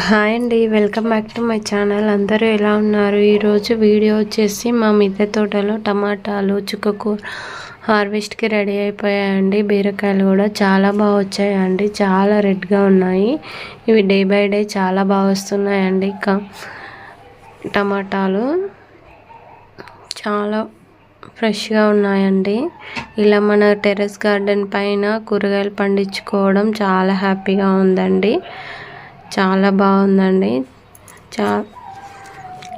Hi అండి welcome back to my channel. అందరూ ఎలా ఉన్నారు? ఈరోజు వీడియో వచ్చేసి మా మిద్దె తోటలో టమాటాలు చుక్కకూర హార్వెస్ట్కి రెడీ అయిపోయాయండి. బీరకాయలు కూడా చాలా బాగా వచ్చాయండి. చాలా రెడ్గా ఉన్నాయి. ఇవి డే బై డే చాలా బాగా వస్తున్నాయండి. ఇంకా టమాటాలు చాలా ఫ్రెష్గా ఉన్నాయండి. ఇలా మన టెర్రస్ గార్డెన్ పైన కూరగాయలు పండించుకోవడం చాలా హ్యాపీగా ఉందండి. చాలా బాగుందండి. చా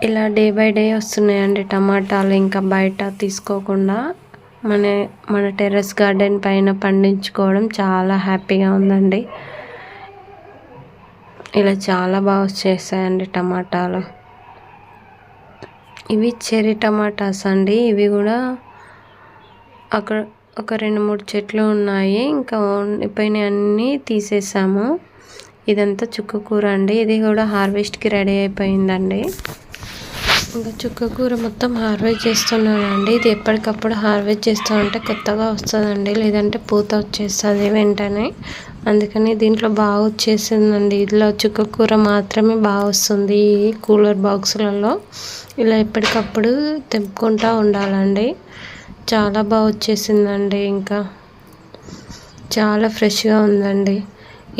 ఇలా డే బై డే వస్తున్నాయండి టమాటాలు ఇంకా బయట తీసుకోకుండా. మన మన టెర్రస్ గార్డెన్ పైన పండించుకోవడం చాలా హ్యాపీగా ఉందండి. ఇలా చాలా బాగా వచ్చేసాయండి టమాటాలు. ఇవి చెర్రీ టమాటాస్ అండి. ఇవి కూడా అక్కడ ఒక రెండు మూడు చెట్లు ఉన్నాయి. ఇంకా ఉండిపోయినవి అన్నీ తీసేసాము. ఇదంతా చుక్క కూర అండి. ఇది కూడా హార్వెస్ట్కి రెడీ అయిపోయిందండి. ఇంకా చుక్క కూర మొత్తం హార్వెస్ట్ చేస్తున్నానండి. ఇది ఎప్పటికప్పుడు హార్వెస్ట్ చేస్తూ ఉంటే కొత్తగా వస్తుందండి. లేదంటే పూత వచ్చేస్తుంది వెంటనే. అందుకని దీంట్లో బాగా వచ్చేసిందండి. ఇదిలో చుక్క కూర మాత్రమే బాగా వస్తుంది ఈ కూలర్ బాక్సులలో ఇలా ఎప్పటికప్పుడు తెంపుకుంటూ ఉండాలండి. చాలా బాగా వచ్చేసిందండి ఇంకా. చాలా ఫ్రెష్గా ఉందండి.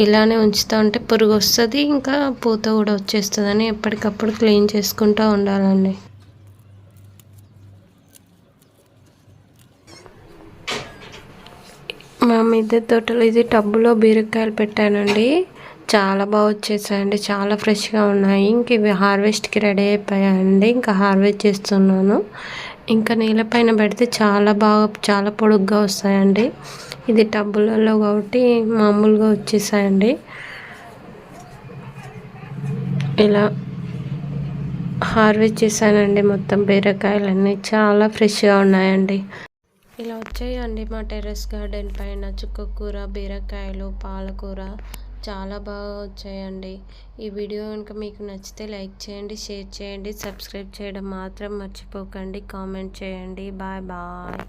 ఇలానే ఉంచుతూ ఉంటే పురుగు వస్తుంది ఇంకా పూత కూడా వచ్చేస్తుందని ఎప్పటికప్పుడు క్లీన్ చేసుకుంటూ ఉండాలండి. మా మిద్దె తోటలో ఇది టబ్బులో బీరకాయలు పెట్టానండి. చాలా బాగా వచ్చేసాయండి. చాలా ఫ్రెష్గా ఉన్నాయి. ఇంక ఇవి హార్వెస్ట్కి రెడీ అయిపోయాయండి. ఇంకా హార్వెస్ట్ చేస్తున్నాను. ఇంకా నీళ్ళపైన పెడితే చాలా బాగా చాలా పొడుగ్గా వస్తాయండి. ఇది టబ్బులలో కాబట్టి మామూలుగా వచ్చేసాయండి. ఇలా హార్వెస్ట్ చేశానండి మొత్తం బీరకాయలన్నీ. చాలా ఫ్రెష్గా ఉన్నాయండి. ఇలా వచ్చాయండి మా టెర్రస్ గార్డెన్ పైన. చుక్కకూర బీరకాయలు పాలకూర చాలా బాగా వచ్చాయండి. ఈ వీడియో కనుక మీకు నచ్చితే లైక్ చేయండి షేర్ చేయండి సబ్స్క్రైబ్ చేయడం మాత్రం మర్చిపోకండి. కామెంట్ చేయండి. Bye bye.